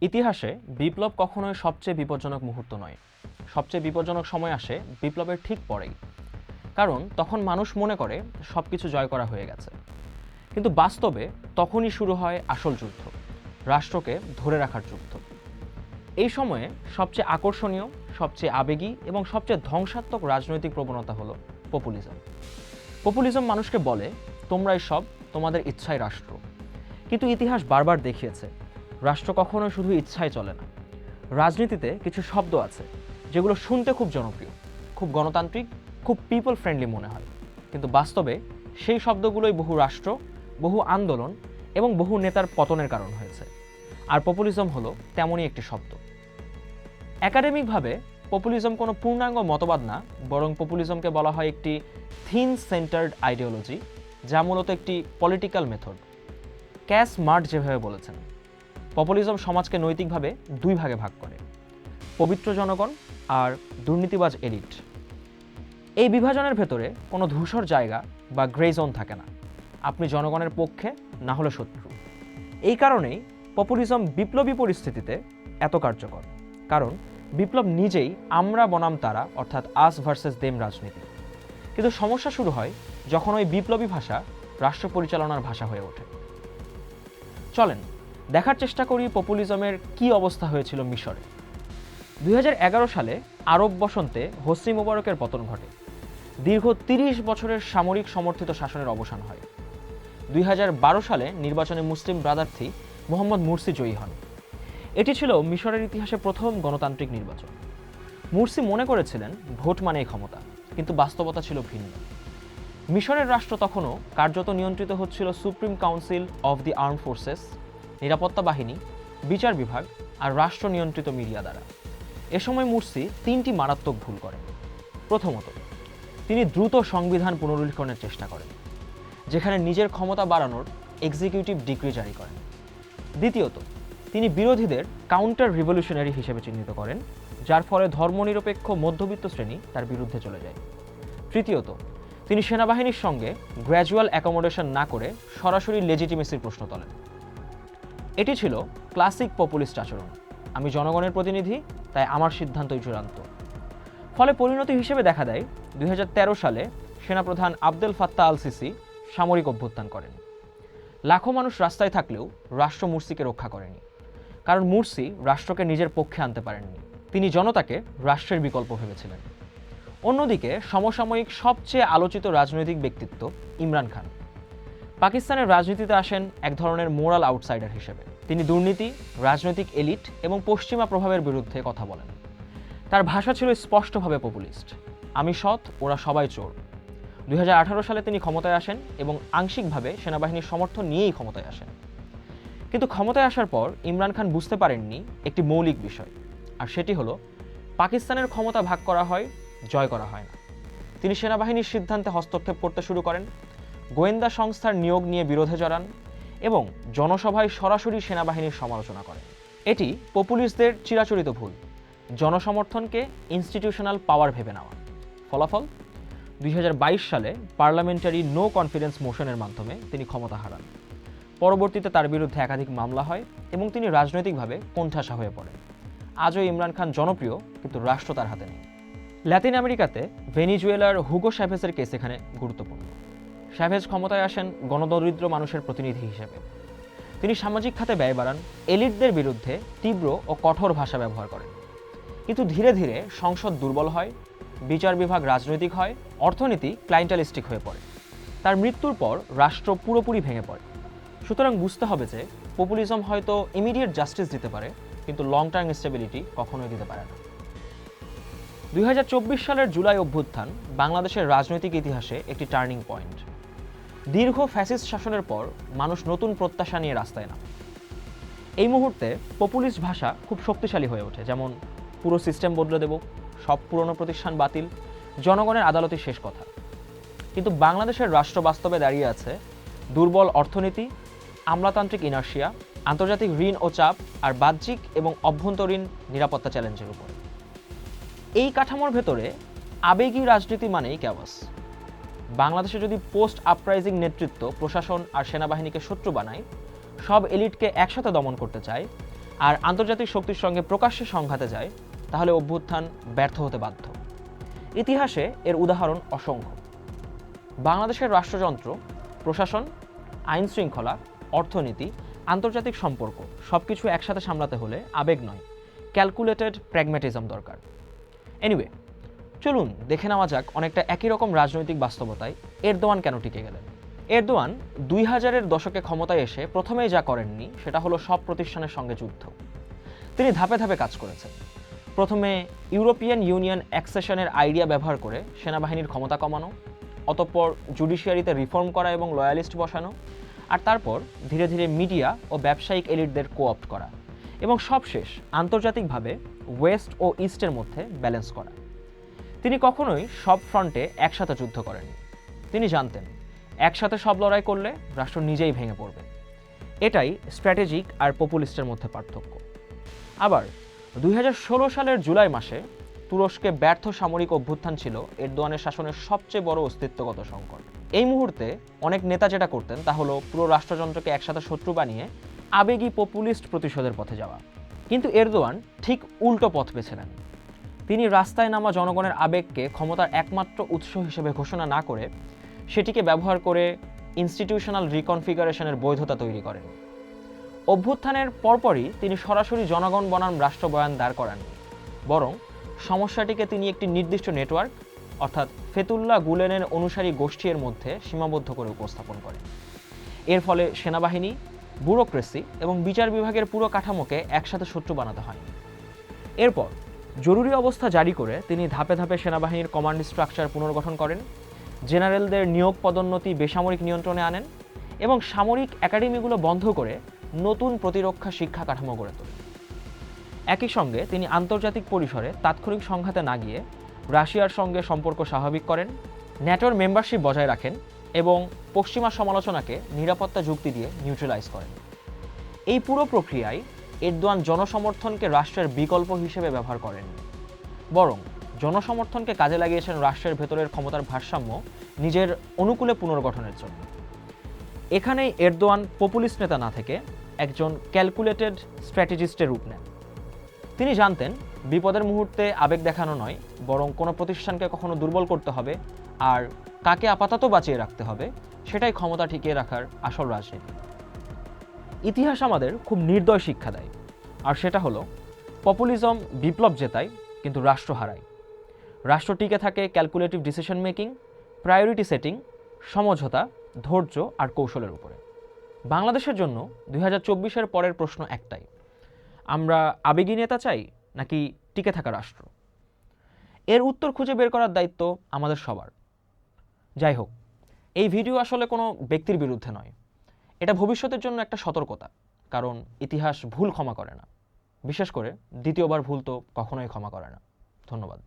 ইতিহাসে বিপ্লব কখনোই সবচেয়ে বিপজ্জনক মুহূর্ত নয়। সবচেয়ে বিপজ্জনক সময় আসে বিপ্লবের ঠিক পরেই। কারণ তখন মানুষ মনে করে সব কিছু জয় করা হয়ে গেছে। কিন্তু বাস্তবে তখনই শুরু হয় আসল যুদ্ধ, রাষ্ট্রকে ধরে রাখার যুদ্ধ। এই সময়ে সবচেয়ে আকর্ষণীয়, সবচেয়ে আবেগী এবং সবচেয়ে ধ্বংসাত্মক রাজনৈতিক প্রবণতা হলো পপুলিজম পপুলিজম মানুষকে বলে, তোমরাই সব তোমাদের ইচ্ছাই রাষ্ট্র। কিন্তু ইতিহাস বারবার দেখিয়েছে রাষ্ট্র কখনো শুধু ইচ্ছায় চলে না। রাজনীতিতে কিছু শব্দ আছে, যেগুলো শুনতে খুব জনপ্রিয়, খুব গণতান্ত্রিক, খুব পিপল ফ্রেন্ডলি মনে হয়। কিন্তু বাস্তবে সেই শব্দগুলোই বহু রাষ্ট্র, বহু আন্দোলন এবং বহু নেতার পতনের কারণ হয়েছে। আর পপুলিজম হলো তেমনই একটি শব্দ। একাডেমিকভাবে পপুলিজম কোনো পূর্ণাঙ্গ মতবাদ না, বরং পপুলিজমকে বলা হয় একটি থিন সেন্টার্ড আইডিওলজি যা মূলত একটি পলিটিক্যাল মেথড ক্যাশ মার্ট যেভাবে বলেছেন পপুলিজম সমাজকে নৈতিকভাবে দুই ভাগে ভাগ করে, পবিত্র জনগণ আর দুর্নীতিবাজ এলিট। এই বিভাজনের ভেতরে কোনো ধূসর জায়গা বা গ্রে জোন থাকে না। আপনি জনগণের পক্ষে, না হলে শত্রু। এই কারণেই পপুলিজম বিপ্লবী পরিস্থিতিতে এত কার্যকর। কারণ বিপ্লব নিজেই আমরা বনাম তারা, অর্থাৎ আস ভার্সেস দেম রাজনীতি। কিন্তু সমস্যা শুরু হয় যখন ওই বিপ্লবী ভাষা রাষ্ট্র পরিচালনার ভাষা হয়ে ওঠে। চলেন দেখার চেষ্টা করি পপুলিজমের কি অবস্থা হয়েছিল মিশরে। দুই হাজার এগারো সালে আরব বসন্তে হোসনি মোবারকের পতন ঘটে। দীর্ঘ তিরিশ বছরের সামরিক সমর্থিত শাসনের অবসান হয়। দুই হাজার বারো সালে নির্বাচনে মুসলিম ব্রাদার্থী মোহাম্মদ মুরসি জয়ী হন। এটি ছিল মিশরের ইতিহাসে প্রথম গণতান্ত্রিক নির্বাচন। মুরসি মনে করেছিলেন ভোট মানেই ক্ষমতা, কিন্তু বাস্তবতা ছিল ভিন্ন। মিশরের রাষ্ট্র তখনও কার্যত নিয়ন্ত্রিত হচ্ছিল supreme council of the arm forces নিরাপত্তা বাহিনী, বিচার বিভাগ আর রাষ্ট্র নিয়ন্ত্রিত মিডিয়া দ্বারা। এ সময় মুরসি তিনটি মারাত্মক ভুল করেন। প্রথমত, তিনি দ্রুত সংবিধান পুনরুল্লিখনের চেষ্টা করেন, যেখানে নিজের ক্ষমতা বাড়ানোর এক্সিকিউটিভ ডিগ্রি জারি করেন। দ্বিতীয়ত, তিনি বিরোধীদের কাউন্টার রিভলিউশনারি হিসেবে চিহ্নিত করেন, যার ফলে ধর্মনিরপেক্ষ মধ্যবিত্ত শ্রেণি তার বিরুদ্ধে চলে যায়। তৃতীয়ত, তিনি সেনাবাহিনীর সঙ্গে গ্র্যাজুয়াল অ্যাকোমোডেশন না করে সরাসরি লেজিটিমেসির প্রশ্ন তোলেন। এটি ছিল ক্লাসিক পপুলিস্ট আচরণ। আমি জনগণের প্রতিনিধি, তাই আমার সিদ্ধান্তই চূড়ান্ত। ফলে পরিণতি হিসেবে দেখা দেয়, দুই হাজার তেরো সালে সেনাপ্রধান আবদেল ফাত্তা আল সিসি সামরিক অভ্যুত্থান করেন। লাখো মানুষ রাস্তায় থাকলেও রাষ্ট্র মুরসিকে রক্ষা করেনি। কারণ মুরসি রাষ্ট্রকে নিজের পক্ষে আনতে পারেননি। তিনি জনতাকে রাষ্ট্রের বিকল্প ভেবেছিলেন। অন্যদিকে সমসাময়িক সবচেয়ে আলোচিত রাজনৈতিক ব্যক্তিত্ব ইমরান খান। পাকিস্তানের রাজনীতিতে আসেন এক ধরনের মোরাল আউটসাইডার হিসেবে। তিনি দুর্নীতি, রাজনৈতিক এলিট এবং পশ্চিমা প্রভাবের বিরুদ্ধে কথা বলেন। তার ভাষা ছিল স্পষ্টভাবে পপুলিস্ট। আমি সৎ, ওরা সবাই চোর। দুই হাজার আঠারো সালে তিনি ক্ষমতায় আসেন এবং আংশিকভাবে সেনাবাহিনীর সমর্থন নিয়েই ক্ষমতায় আসেন। কিন্তু ক্ষমতায় আসার পর ইমরান খান বুঝতে পারেননি একটি মৌলিক বিষয়, আর সেটি হলো পাকিস্তানের ক্ষমতা ভাগ করা হয়, জয় করা হয় না। তিনি সেনাবাহিনীর সিদ্ধান্তে হস্তক্ষেপ করতে শুরু করেন গোয়েন্দা সংস্থার নিয়োগ নিয়ে বিরোধে জড়ান এবং জনসভায় সরাসরি সেনাবাহিনীর সমালোচনা করেন। এটি পপুলিস্টদের চিরাচরিত ভুল। জনসমর্থনকে ইনস্টিটিউশনাল পাওয়ার ভেবে নেওয়া। ফলাফল? দুই হাজার বাইশ সালে পার্লামেন্টারি নো কনফিডেন্স মোশনের মাধ্যমে তিনি ক্ষমতা হারান। পরবর্তীতে তার বিরুদ্ধে একাধিক মামলা হয় এবং তিনি রাজনৈতিকভাবে কোণঠাসা হয়ে পড়েন। আজও ইমরান খান জনপ্রিয়, কিন্তু রাষ্ট্র তার হাতে নেই। ল্যাতিন আমেরিকাতে ভেনিজুয়েলার হুগো শ্যাভেজের কেস এখানে গুরুত্বপূর্ণ। শ্যাভেজ ক্ষমতায় আসেন গণদরিদ্র মানুষের প্রতিনিধি হিসেবে। তিনি সামাজিক খাতে ব্যয় বাড়ান, এলিটদের বিরুদ্ধে তীব্র ও কঠোর ভাষা ব্যবহার করেন। কিন্তু ধীরে ধীরে সংসদ দুর্বল হয়, বিচার বিভাগ রাজনৈতিক হয়, অর্থনীতি ক্লাইন্টালিস্টিক হয়ে পড়ে। তার মৃত্যুর পর রাষ্ট্র পুরোপুরি ভেঙে পড়ে। সুতরাং বুঝতে হবে যে পপুলিজম হয়তো ইমিডিয়েট জাস্টিস দিতে পারে, কিন্তু লং টার্ম স্টেবিলিটি কখনোই দিতে পারে না। দুই হাজার চব্বিশ সালের জুলাই অভ্যুত্থান বাংলাদেশের রাজনৈতিক ইতিহাসে একটি টার্নিং পয়েন্ট দীর্ঘ ফ্যাসিস্ট শাসনের পর মানুষ নতুন প্রত্যাশা নিয়ে রাস্তায় নামে। এই মুহূর্তে পপুলিস্ট ভাষা খুব শক্তিশালী হয়ে ওঠে, যেমন পুরো সিস্টেম বদলে দেব, সব পুরনো প্রতিষ্ঠান বাতিল, জনগণের আদালতের শেষ কথা। কিন্তু বাংলাদেশের রাষ্ট্র বাস্তবে দাঁড়িয়ে আছে দুর্বল অর্থনীতি, আমলাতান্ত্রিক ইনার্শিয়া, আন্তর্জাতিক ঋণ ও চাপ আর বাহ্যিক এবং অভ্যন্তরীণ নিরাপত্তা চ্যালেঞ্জের উপর। এই কাঠামোর ভেতরে আবেগী রাজনীতি মানেই ক্যাওয়াস বাংলাদেশে যদি পোস্ট আপরাইজিং নেতৃত্ব, প্রশাসন আর সেনাবাহিনীকে শত্রু বানায়, সব এলিটকে একসাথে দমন করতে চায় আর আন্তর্জাতিক শক্তির সঙ্গে প্রকাশ্যে সংঘাতে যায়, তাহলে অভ্যুত্থান ব্যর্থ হতে বাধ্য। ইতিহাসে এর উদাহরণ অসংখ্য। বাংলাদেশের রাষ্ট্রযন্ত্র, প্রশাসন আইন শৃঙ্খলা অর্থনীতি, আন্তর্জাতিক সম্পর্ক সব কিছু একসাথে সামলাতে হলে আবেগ নয় ক্যালকুলেটেড প্র্যাগম্যাটিজম দরকার। এনিওয়ে চলুন দেখে নেওয়া যাক অনেকটা একই রকম রাজনৈতিক বাস্তবতায় এরদোয়ান কেন টিকে গেলেন। এরদোয়ান দুই হাজারের দশকে ক্ষমতায় এসে প্রথমেই যা করেননি সেটা হলো সব প্রতিষ্ঠানের সঙ্গে যুদ্ধ। তিনি ধাপে ধাপে কাজ করেছেন। প্রথমে ইউরোপিয়ান ইউনিয়ন অ্যাক্সেশনের আইডিয়া ব্যবহার করে সেনাবাহিনীর ক্ষমতা কমানো, অতঃপর জুডিশিয়ারিতে রিফর্ম করা এবং লয়ালিস্ট বসানো, আর তারপর ধীরে ধীরে মিডিয়া ও ব্যবসায়িক এলিটদের কোঅপ্ট করা এবং সবশেষ আন্তর্জাতিকভাবে ওয়েস্ট ও ইস্টের মধ্যে ব্যালেন্স করা। তিনি কখনোই সব ফ্রন্টে একসাথে যুদ্ধ করেননি। তিনি জানতেন, একসাথে সব লড়াই করলে রাষ্ট্র নিজেই ভেঙে পড়বে। এটাই স্ট্র্যাটেজিক আর পপুলিস্টের মধ্যে পার্থক্য। আবার দুই হাজার ষোলো সালের জুলাই মাসে তুরস্কে ব্যর্থ সামরিক অভ্যুত্থান ছিল এরদোয়ানের শাসনের সবচেয়ে বড় অস্তিত্বগত সংকট। এই মুহূর্তে অনেক নেতা যেটা করতেন তা হলো পুরো রাষ্ট্রযন্ত্রকে একসাথে শত্রু বানিয়ে আবেগী পপুলিস্ট প্রতিশোধের পথে যাওয়া। কিন্তু এরদোয়ান ঠিক উল্টো পথ বেছে নেন। তিনি রাস্তায় নামা জনগণের আবেগকে ক্ষমতার একমাত্র উৎস হিসেবে ঘোষণা না করে সেটিকে ব্যবহার করে ইনস্টিটিউশনাল রিকনফিগারেশনের বৈধতা তৈরি করেন। অভ্যুত্থানের পরপরই তিনি সরাসরি জনগণ বনাম রাষ্ট্র বয়ান দাঁড় করান। বরং সমস্যাটিকে তিনি একটি নির্দিষ্ট নেটওয়ার্ক অর্থাৎ ফেতুল্লাহ গুলেনের অনুসারী গোষ্ঠীর মধ্যে সীমাবদ্ধ করে উপস্থাপন করেন। এর ফলে সেনাবাহিনী, ব্যুরোক্রেসি এবং বিচার বিভাগের পুরো কাঠামোকে একসাথে শত্রু বানাতে হয়। এরপর জরুরি অবস্থা জারি করে তিনি ধাপে ধাপে সেনাবাহিনীর কমান্ড স্ট্রাকচার পুনর্গঠন করেন জেনারেলদের নিয়োগ পদোন্নতি বেসামরিক নিয়ন্ত্রণে আনেন এবং সামরিক একাডেমিগুলো বন্ধ করে নতুন প্রতিরক্ষা শিক্ষা কাঠামো গড়ে তোলেন। একই সঙ্গে তিনি আন্তর্জাতিক পরিসরে তাৎক্ষণিক সংঘাতে না গিয়ে রাশিয়ার সঙ্গে সম্পর্ক স্বাভাবিক করেন, ন্যাটোর মেম্বারশিপ বজায় রাখেন এবং পশ্চিমা সমালোচনাকে নিরাপত্তা যুক্তি দিয়ে নিউট্রালাইজ করেন। এই পুরো প্রক্রিয়ায় এরদোয়ান জনসমর্থনকে রাষ্ট্রের বিকল্প হিসেবে ব্যবহার করেন। বরং জনসমর্থনকে কাজে লাগিয়েছেন রাষ্ট্রের ভেতরের ক্ষমতার ভারসাম্য নিজের অনুকূলে পুনর্গঠনের জন্য। এখানেই এরদোয়ান পপুলিস্ট নেতা না থেকে একজন ক্যালকুলেটেড স্ট্র্যাটেজিস্টের রূপ নেন। তিনি জানতেন, বিপদের মুহূর্তে আবেগ দেখানো নয়, বরং কোনো প্রতিষ্ঠানকে কখনো দুর্বল করতে হবে আর কাকে আপাতত বাঁচিয়ে রাখতে হবে, সেটাই ক্ষমতা টিকিয়ে রাখার আসল রাজনীতি। ইতিহাস আমাদের খুব নির্দয় শিক্ষা দেয়। আর সেটা হলো পপুলিজম বিপ্লব জেতায়, কিন্তু রাষ্ট্র হারায়। রাষ্ট্র টিকে থাকে calculative decision making priority setting সমঝোতা, ধৈর্য আর কৌশলের উপরে। বাংলাদেশের জন্য দুই হাজার চব্বিশের পরের প্রশ্ন একটাই, আমরা আবেগী নেতা চাই নাকি টিকে থাকা রাষ্ট্র? এর উত্তর খুঁজে বের করার দায়িত্ব আমাদের সবার। যাই হোক, এই ভিডিও আসলে কোনো ব্যক্তির বিরুদ্ধে নয়। এটা ভবিষ্যতের জন্য একটা সতর্কতা, কারণ ইতিহাস ভুল ক্ষমা করে না। বিশেষ করে দ্বিতীয়বার ভুল তো কখনোই ক্ষমা করে না। ধন্যবাদ।